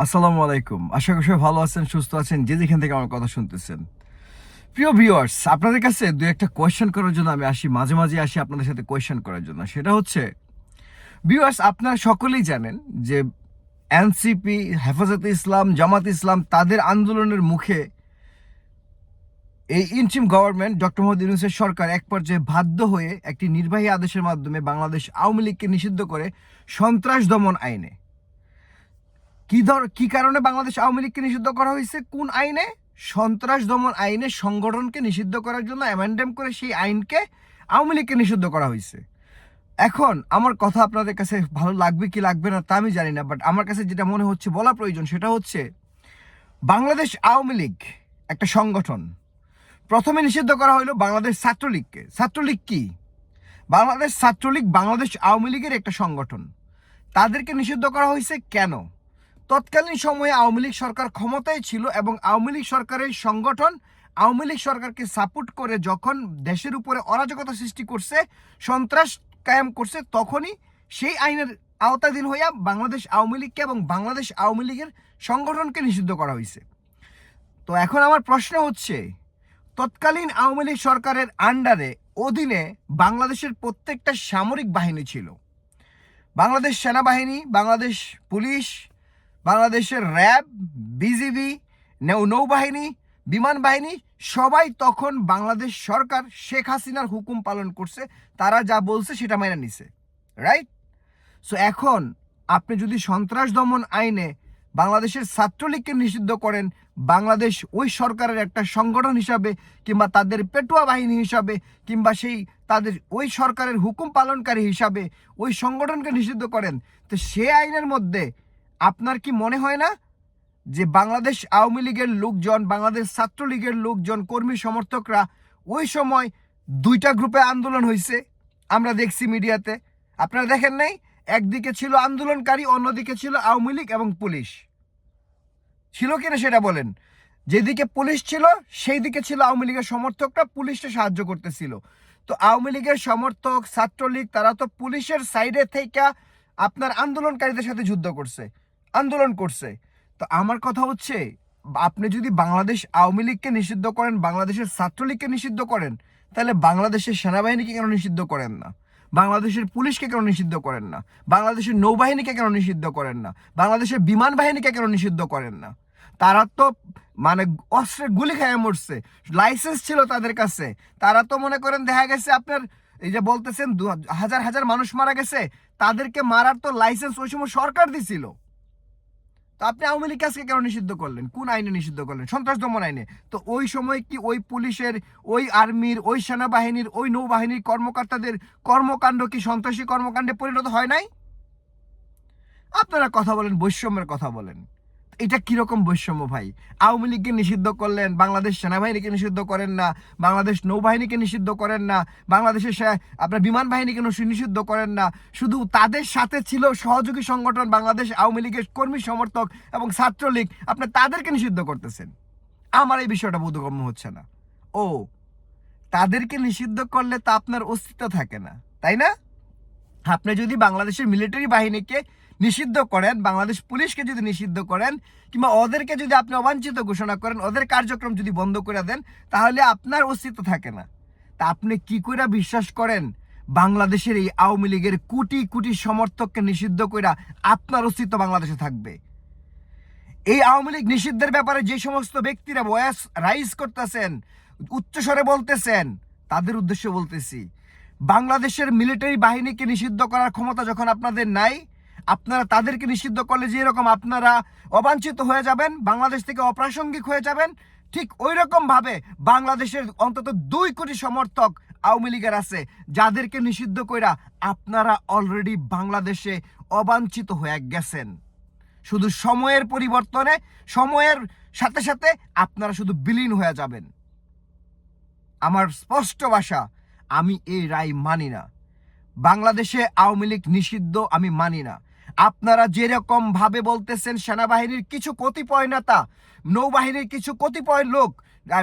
আসসালামু আলাইকুম। আশা করি সবাই ভালো আছেন, সুস্থ আছেন, যে যেখান থেকে আমার কথা শুনতেছেন। প্রিয় ভিউয়ার্স আপনাদের কাছে দু একটা কোয়েশ্চেন করার জন্য আমি আসি, মাঝে মাঝে আসি আপনাদের সাথে কোয়েশ্চেন করার জন্য। সেটা হচ্ছে ভিউয়ার্স আপনারা সকলেই জানেন যে এনসিপি, হেফাজতে ইসলাম, জামাত ইসলাম, তাদের আন্দোলনের মুখে এই ইন্টিম গভর্নমেন্ট ডক্টর মোহাম্মদ ইউনুসের সরকার এক পর্যায়ে বাধ্য হয়ে একটি নির্বাহী আদেশের মাধ্যমে বাংলাদেশ আওয়ামী লীগকে নিষিদ্ধ করে সন্ত্রাস দমন আইনে। কি ধর, কি কারণে বাংলাদেশ আওয়ামী লীগকে নিষিদ্ধ করা হয়েছে? কোন আইনে? সন্ত্রাস দমন আইনে সংগঠনকে নিষিদ্ধ করার জন্য অ্যামেন্ডেম করে সেই আইনকে আওয়ামী লীগকে নিষিদ্ধ করা হয়েছে। এখন আমার কথা আপনাদের কাছে ভালো লাগবে কি লাগবে না তা আমি জানি না বাট আমার কাছে যেটা মনে হচ্ছে, বলা প্রয়োজন সেটা হচ্ছে বাংলাদেশ আওয়ামী লীগ একটা সংগঠন। প্রথমে নিষিদ্ধ করা হলো বাংলাদেশ ছাত্রলীগকে। ছাত্রলীগ কি? বাংলাদেশ ছাত্রলীগ বাংলাদেশ আওয়ামী লীগের একটা সংগঠন। তাদেরকে নিষিদ্ধ করা হয়েছে কেন? তৎকালীন সময়ে আওয়ামী লীগ সরকার ক্ষমতায় ছিল এবং আওয়ামী লীগ সরকারের সংগঠন আওয়ামী লীগ সরকারকে সাপোর্ট করে যখন দেশের উপরে অরাজকতা সৃষ্টি করছে, সন্ত্রাস কায়েম করছে, তখনই সেই আইনের আওতাধীন হইয়া বাংলাদেশ আওয়ামী লীগকে এবং বাংলাদেশ আওয়ামী লীগের সংগঠনকে নিষিদ্ধ করা হয়েছে তো এখন আমার প্রশ্ন হচ্ছে, তৎকালীন আওয়ামী লীগ সরকারের আন্ডারে অধীনে বাংলাদেশের প্রত্যেকটা সামরিক বাহিনী ছিল। বাংলাদেশ সেনাবাহিনী, বাংলাদেশ পুলিশ বাংলাদেশের র্যাব, বিজিবি নৌবাহিনী, বিমান বাহিনী, সবাই তখন বাংলাদেশ সরকার শেখ হাসিনার হুকুম পালন করছে, তারা যা বলছে সেটা মেনে নিছে রাইট সো এখন আপনি যদি সন্ত্রাস দমন আইনে বাংলাদেশের ছাত্রলীগকে নিষিদ্ধ করেন, বাংলাদেশ ওই সরকারের একটা সংগঠন হিসাবে কিংবা তাদের পেটুয়া বাহিনী হিসাবে কিংবা সেই তাদের ওই সরকারের হুকুম পালনকারী হিসাবে ওই সংগঠনকে নিষিদ্ধ করেন, তো সে আইনের মধ্যে আপনার কি মনে হয় না যে বাংলাদেশ আওয়ামী লীগের লোকজন, বাংলাদেশ ছাত্রলীগের লোকজন, কর্মী সমর্থকরা ওই সময় দুইটা গ্রুপে আন্দোলন হয়েছে আমরা দেখছি মিডিয়াতে। আপনারা দেখেন নাই? একদিকে ছিল আন্দোলনকারী, অন্যদিকে ছিল আওয়ামী লীগ এবং পুলিশ। ছিল কিনা সেটা বলেন? যেদিকে পুলিশ ছিল সেই দিকে ছিল আওয়ামী লীগের সমর্থকরা, পুলিশকে সাহায্য করতেছিল। তো আওয়ামী লীগের সমর্থক, ছাত্রলীগ, তারা তো পুলিশের সাইডে থেকে আপনার আন্দোলনকারীদের সাথে যুদ্ধ করছে। আন্দোলন করছে। তো আমার কথা হচ্ছে, আপনি যদি বাংলাদেশ আওয়ামী লীগকে নিষিদ্ধ করেন, বাংলাদেশের ছাত্রলীগকে নিষিদ্ধ করেন, তাহলে বাংলাদেশের সেনাবাহিনীকে কেন নিষিদ্ধ করেন না? বাংলাদেশের পুলিশকে কেন নিষিদ্ধ করেন না? বাংলাদেশের নৌবাহিনীকে কেন নিষিদ্ধ করেন না? বাংলাদেশের বিমান বাহিনীকে কেন নিষিদ্ধ করেন না? তারা তো মানে অস্ত্রের গুলি খেয়ে মরছে। লাইসেন্স ছিল তাদের কাছে। তারা তো মনে করেন দেখা গেছে আপনার, এই যে বলতেছেন হাজার হাজার মানুষ মারা গেছে। তাদেরকে মারার তো লাইসেন্স ওই সময় সরকার দিছিল। তো আপনি আওয়ামী লীগ আজকে কেন নিষিদ্ধ করলেন? কোন আইনে নিষিদ্ধ করলেন? সন্ত্রাস দমন আইনে। তো ওই সময় কি ওই পুলিশের, ওই আর্মির, ওই সেনাবাহিনীর, ওই নৌবাহিনীর কর্মকর্তাদের কর্মকাণ্ড কি সন্ত্রাসী কর্মকাণ্ডে পরিণত হয় নাই? আপনারা কথা বলেন, বৈষম্যের কথা বলেন। এটা কীরকম বৈষম্য ভাই? আওয়ামী লীগকে নিষিদ্ধ করলেন, বাংলাদেশ সেনাবাহিনীকে নিষিদ্ধ করেন না, বাংলাদেশ নৌবাহিনীকে নিষিদ্ধ করেন না, বাংলাদেশের আপনার বিমান বাহিনীকে নিষিদ্ধ করেন না। শুধু তাদের সাথে ছিল সহযোগী সংগঠন বাংলাদেশ, আওয়ামী লীগের কর্মী সমর্থক এবং ছাত্রলীগ। আপনি তাদেরকে নিষিদ্ধ করতেছেন। আমার এই বিষয়টা বোধগম্য হচ্ছে না। ও, তাদেরকে নিষিদ্ধ করলে তা আপনার অস্তিত্ব থাকে না, তাই না? আপনি যদি বাংলাদেশের মিলিটারি বাহিনীকে নিষিদ্ধ করেন, বাংলাদেশ পুলিশকে যদি নিষিদ্ধ করেন, কিংবা ওদেরকে যদি আপনি অবাঞ্ছিত ঘোষণা করেন, ওদের কার্যক্রম যদি বন্ধ করে দেন, তাহলে আপনার অস্তিত্ব থাকে না। তা আপনি কি করে বিশ্বাস করেন? বাংলাদেশের এই আওয়ামী লীগের কোটি কোটি সমর্থককে নিষিদ্ধ করে আপনার অস্তিত্ব বাংলাদেশে থাকবে? এই আওয়ামী লীগ নিষিদ্ধের ব্যাপারে যে সমস্ত ব্যক্তিরা ভয়েস রাইজ করতেছেন, উচ্চস্বরে বলতেছেন, তাদের উদ্দেশ্য বলতেছি, বাংলাদেশের মিলিটারি বাহিনীকে নিষিদ্ধ করার ক্ষমতা যখন আপনাদের নাই আপনারা তাদেরকে নিষিদ্ধ করলে যে এরকম আপনারা অবাঞ্ছিত হয়ে যাবেন, বাংলাদেশ থেকে অপ্রাসঙ্গিক হয়ে যাবেন, ঠিক ওই রকম ভাবে বাংলাদেশের অন্তত দুই কোটি সমর্থক আওয়ামী লীগের আছে, যাদেরকে নিষিদ্ধ কইরা আপনারা অলরেডি বাংলাদেশে অবাঞ্ছিত হয়ে গেছেন। শুধু সময়ের পরিবর্তনে, সময়ের সাথে সাথে আপনারা শুধু বিলীন হয়ে যাবেন। আমার স্পষ্ট ভাষা, আমি এই রায় মানি না। বাংলাদেশে আওয়ামী লীগ নিষিদ্ধ আমি মানি না। আপনারা যেরকম ভাবে বলতেছেন, সেনাবাহিনীর কিছু কতিপয় নেতা, নৌবাহিনীর কিছু কতিপয় লোক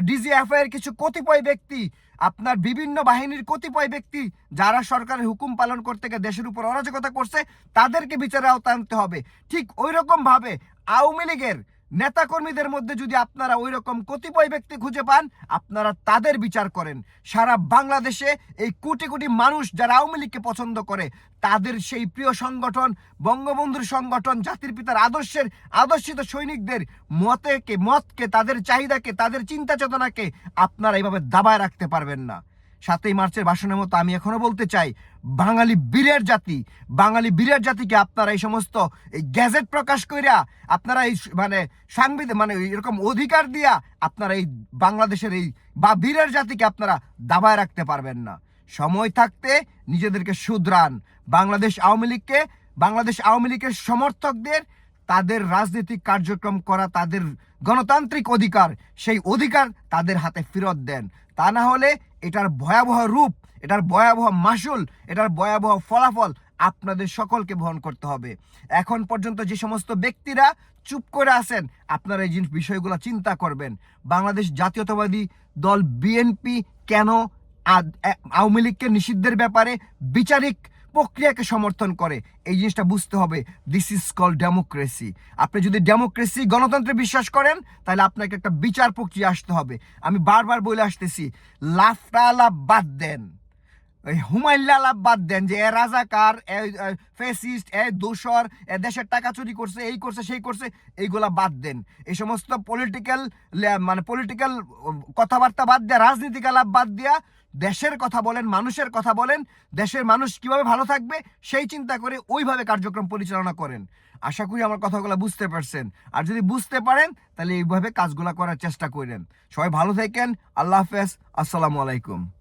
ডিজিএফ এর কিছু কতিপয় ব্যক্তি, আপনার বিভিন্ন বাহিনীর কতিপয় ব্যক্তি যারা সরকারের হুকুম পালন করতে গিয়ে দেশের উপর অরাজকতা করছে, তাদেরকে বিচারে আওতা আনতে হবে। ঠিক ওই রকম ভাবে আওয়ামী লীগের নেতাকর্মীদের মধ্যে যদি আপনারা ওই রকম কতিপয় ব্যক্তি খুঁজে পান, আপনারা তাদের বিচার করেন। সারা বাংলাদেশে এই কোটি কোটি মানুষ যারা আওয়ামী লীগকে পছন্দ করে, তাদের সেই প্রিয় সংগঠন, বঙ্গবন্ধুর সংগঠন, জাতির পিতার আদর্শের, আদর্শিত সৈনিকদের মতেকে, মতকে, তাদের চাহিদাকে, তাদের চিন্তা চেতনাকে আপনারা এইভাবে দাবায় রাখতে পারবেন না। সাতই মার্চের ভাষণের মতো আমি এখনও বলতে চাই, বাঙালি বীরের জাতি, বাঙালি বীরের জাতিকে আপনারা এই সমস্ত এই গ্যাজেট প্রকাশ কইরা আপনারা এই মানে সাংবিধান মানে এরকম অধিকার দিয়া আপনারা এই বাংলাদেশের এই বা বীরের জাতিকে আপনারা দাবায় রাখতে পারবেন না। সময় থাকতে নিজেদেরকে শুধরান। বাংলাদেশ আওয়ামী লীগকে বাংলাদেশ আওয়ামী লীগের সমর্থকদের তাদের রাজনৈতিক কার্যক্রম করা তাদের গণতান্ত্রিক অধিকার, সেই অধিকার তাদের হাতে ফেরত দেন। তা না হলে এটার ভয়াবহ রূপ, এটার ভয়াবহ মাসুল এটার ভয়াবহ ফলাফল আপনাদের সকলকে বহন করতে হবে। এখন পর্যন্ত যে সমস্ত ব্যক্তিরা চুপ করে আছেন, আপনারা এই জিনিস বিষয়গুলো চিন্তা করবেন। বাংলাদেশ জাতীয়তাবাদী দল বিএনপি কেন আওয়ামী লীগকে নিষিদ্ধের ব্যাপারে বিচারিক প্রক্রিয়াকে সমর্থন করে। এই জিনিসটা বুঝতে হবে দিস ইজ কল ডেমোক্রেসি আপনি যদি ডেমোক্রেসি গণতন্ত্রে বিশ্বাস করেন, তাহলে আপনাকে একটা বিচার প্রক্রিয়া আসতে হবে। আমি বারবার বলে আসতেছি লাফটা লাভ বাদ দেন। লাভ বাদ দেন যে, এ রাজাকার, এ ফেসিস্ট এ দোসর, এ দেশের টাকা চুরি করছে, এই করছে, সেই করছে, এইগুলা বাদ দেন। এই সমস্ত পলিটিক্যাল মানে পলিটিক্যাল কথাবার্তা বাদ দেয়া রাজনীতিক লাভ বাদ দিয়া দেশের কথা বলেন, মানুষের কথা বলেন, দেশের মানুষ কীভাবে ভালো থাকবে, সেই চিন্তা করে ওইভাবে কার্যক্রম পরিচালনা করেন। আশা করি আমার কথাগুলো বুঝতে পারছেন। আর যদি বুঝতে পারেন, তাহলে এইভাবে কাজগুলো করার চেষ্টা করেন। সবাই ভালো থাকেন। আল্লাহ হাফেজ। আসসালামু আলাইকুম।